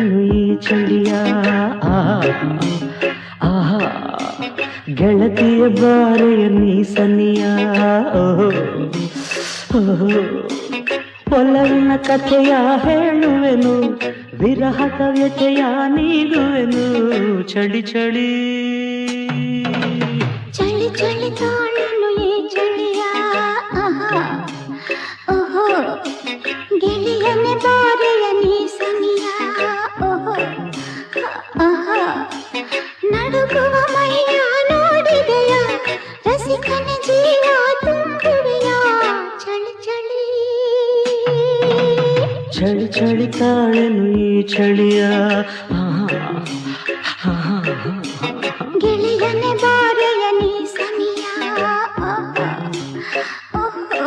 ಚಳಿ ಚಳಿಯ ಆಹಾ ಗೆಳತಿಯ ಬಾರೆಯ ನೀ ಸನಿಯ ಪೊಲವಿನ ಕಥೆಯ ಹೇಳುವೆನು ವಿರಹ ಕವ್ಯತೆಯ ನೀಡುವೆನು ಚಳಿ ಚಳಿ ಚಳಿ ಚಳಿ ಚಳಿ ಚಳಿ ತಾಳೆನು ಈ ಚಳಿಯ ಗೆಳೆಯನೆ ಬಾರೆಯ ನೀ ಸನಿಯ ಓಹೋ